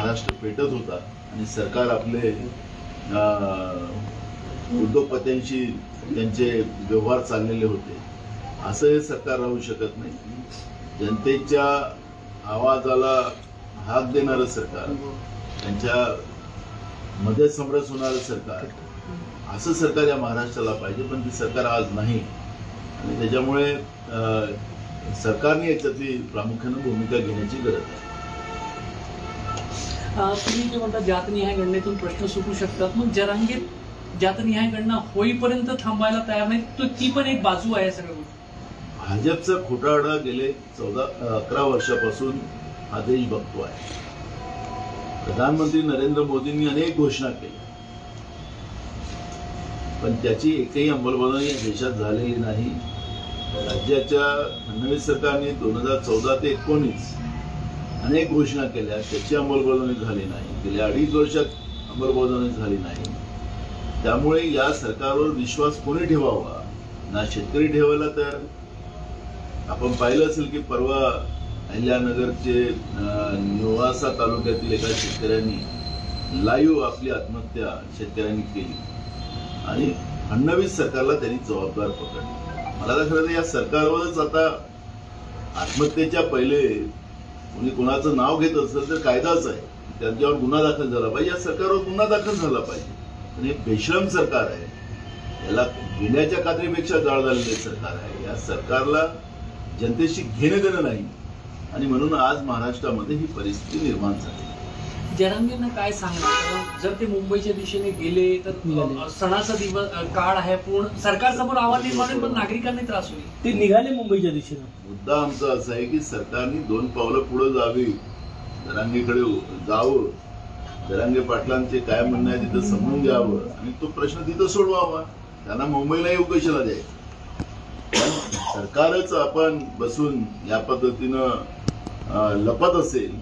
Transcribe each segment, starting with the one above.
महाराष्ट्र पेटत होता आणि सरकार आपले उद्योगपत्यांशी त्यांचे व्यवहार चाललेले होते. असं हे सरकार राहू शकत नाही. जनतेच्या आवाजाला हाक देणारं सरकार त्यांच्या मध्ये समरस होणारं सरकार असं सरकार या महाराष्ट्राला पाहिजे पण ते सरकार आज नाही. आणि त्याच्यामुळे सरकारने याच्यातली प्रामुख्यानं भूमिका घेण्याची गरज आहे. तुम्ही जे म्हणता जातनिहाय गणनेतून प्रश्न सुटू शकतात मग जरांगीत जातनिहाय गणना होईपर्यंत थांबायला तयार नाही तो ती पण एक बाजू आहे सगळं भाजपचा खोटारडा गेले चौदा अकरा वर्षापासून हा देश बघतो आहे प्रधानमंत्री नरेंद्र मोदींनी अनेक घोषणा केल्या. पण त्याची एकही अंमलबजावणी या देशात झालेली नाही. राज्याच्या फडणवीस सरकारने दोन हजार चौदा ते एकोणीस अनेक घोषणा केल्या त्याची अंमलबजावणी झाली नाही. गेल्या अडीच वर्षात अंमलबजावणी झाली नाही. त्यामुळे या सरकारवर विश्वास कोणी ठेवावा? ना शेतकरी ठेवायला तर? आपण पाहिलं असेल की परवा अहिल्यानगरचे निवासा तालुक्यातील एका शेतकऱ्यांनी लाईव्ह आपली आत्महत्या शेतकऱ्यांनी केली. आणि फडणवीस सरकारला त्यांनी जबाबदार पकडली. मला तर खरं तर या सरकारवरच आता आत्महत्येच्या पहिले कोणी कोणाचं नाव घेत असेल तर कायदाच आहे. त्यांच्यावर गुन्हा दाखल झाला पाहिजे. या सरकारवर गुन्हा दाखल झाला पाहिजे. आणि हे बेश्रम सरकार आहे. याला घेण्याच्या कात्रीपेक्षा जाळ झालेले सरकार आहे. या सरकारला जनतेशी घेणं देणं नाही. आणि म्हणून आज महाराष्ट्रामध्ये ही परिस्थिती निर्माण झाली. जरांगींना काय सांगणार जर ते मुंबईच्या दिशेने गेले तर सणाचा दिवस काळ आहे पूर्ण. सरकारसमोर आव्हान निर्माण होईल पण नागरिकांनाही त्रास होईल. ते निघाले मुंबईच्या दिशेनं. मुद्दा आमचा असा आहे की सरकारने दोन पावलं पुढे जावी. दरांगेकडे जावं. दरांगे पाटलांचे काय म्हणणं आहे तिथं समजून घ्यावं. आणि तो प्रश्न तिथं सोडवावा. त्यांना मुंबईला येऊ कशाला द्यायचं? पण सरकारच आपण बसून या पद्धतीनं लपत असेल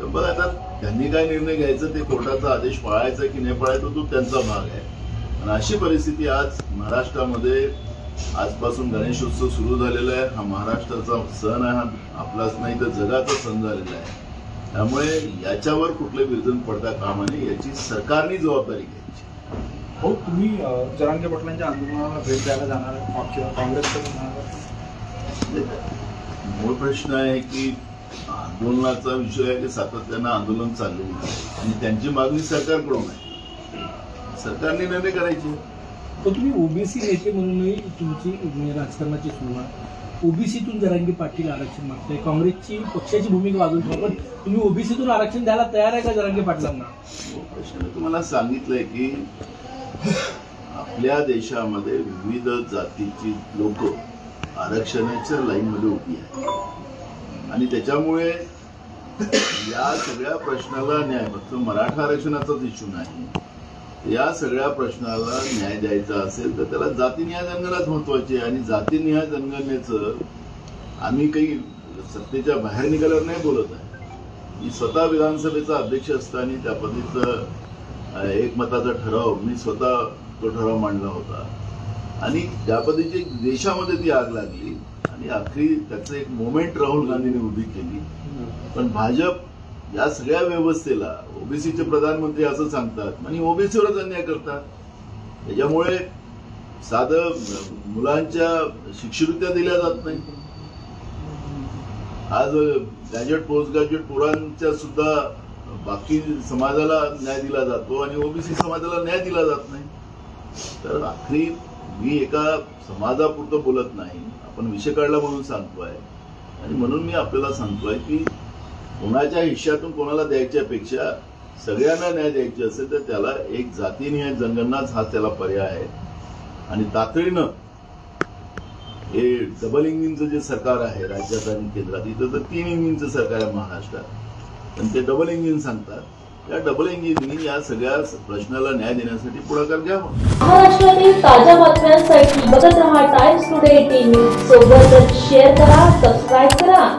तर बघ आता त्यांनी काय निर्णय घ्यायचा ते कोर्टाचा आदेश पाळायचा की नाही पाळायचा तो त्यांचा भाग आहे. आणि अशी परिस्थिती आज महाराष्ट्रामध्ये आजपासून गणेशोत्सव सुरू झालेला आहे. हा महाराष्ट्राचा सण आहे हा आपलाच नाही तर जगाचा सण झालेला आहे. त्यामुळे याच्यावर कुठले विरजन पडता कामा नये याची सरकारने जबाबदारी घ्यायची. हो तुम्ही जरांगे पाटलांच्या आंदोलनाला भेट द्यायला जाणार किंवा काँग्रेसकडे जाणार मूळ प्रश्न आहे की आंदोलनाचा विषय आहे की सातत्यानं आंदोलन चाललेलं आहे. आणि त्यांची मागणी सरकारकडून आहे. सरकारने निर्णय करायचे. पण तुम्ही ओबीसी नेते म्हणूनही तुमची म्हणजे राजकारणाची सुरुवात ओबीसीतून जरांगी पाटील आरक्षण मागताय. काँग्रेसची पक्षाची भूमिका ठेवा. पण तुम्ही ओबीसीतून आरक्षण द्यायला तयार आहे का जरांगी पाटलांना? मूळ प्रश्न तुम्हाला सांगितलंय की आपल्या देशामध्ये विविध जातीची लोक आरक्षणाच्या लाईनमध्ये उभी आहेत. आणि त्याच्यामुळे या सगळ्या प्रश्नाला न्याय फक्त मराठा आरक्षणाचाच इश्यू नाही. या सगळ्या प्रश्नाला न्याय द्यायचा असेल तर त्याला जातीनिहाय जनगणनाच महत्वाची आहे. आणि जाती न्याय जनगणनेचं आम्ही काही सत्तेच्या बाहेर निघाल्यावर नाही बोलत आहे. मी स्वतः विधानसभेचा अध्यक्ष असताना त्या पद्धतीचं एकमताचा ठराव मी स्वतः तो ठराव मांडला होता. आणि त्या पद्धतीची देशामध्ये ती आग लागली आणि अखेरी त्याचं एक मोमेंट राहुल गांधीने उभी केली. पण भाजप या सगळ्या व्यवस्थेला ओबीसीचे प्रधानमंत्री असं सांगतात आणि ओबीसीवरच अन्याय करतात. त्याच्यामुळे साधं मुलांच्या शिष्यवृत्त्या दिल्या जात नाही. आज ग्रॅज्युएट पोस्ट ग्रॅज्युएट पोरांच्या सुद्धा बाकी समाजाला न्याय दिला जातो आणि ओबीसी समाजाला न्याय दिला जात नाही. तर आखरी मी एका समाजापुरतं बोलत नाही. आपण विषय काढला म्हणून सांगतोय. आणि म्हणून मी आपल्याला सांगतोय की कोणाच्या हिश्श्यातून कोणाला द्यायच्यापेक्षा सगळ्यांना न्याय द्यायचे असेल तर त्याला एक जातीनिहाय जनगणनाच हा त्याला पर्याय आहे. आणि तातडीनं हे डबल इंजिनचं जे सरकार आहे राज्यात आणि केंद्रात इथं तर तीन इंजिनचं सरकार आहे महाराष्ट्रात. पण ते डबल इंजिन सांगतात. या डबल इंजिननी या सगळ्या प्रश्नाला न्याय देण्यासाठी पुढाकार घ्यावा महाराष्ट्रातील ताज्या बातम्यांसाठी बघत रहा टाइम्स टुडे टीव्ही सोबतच शेअर करा सबस्क्राईब करा.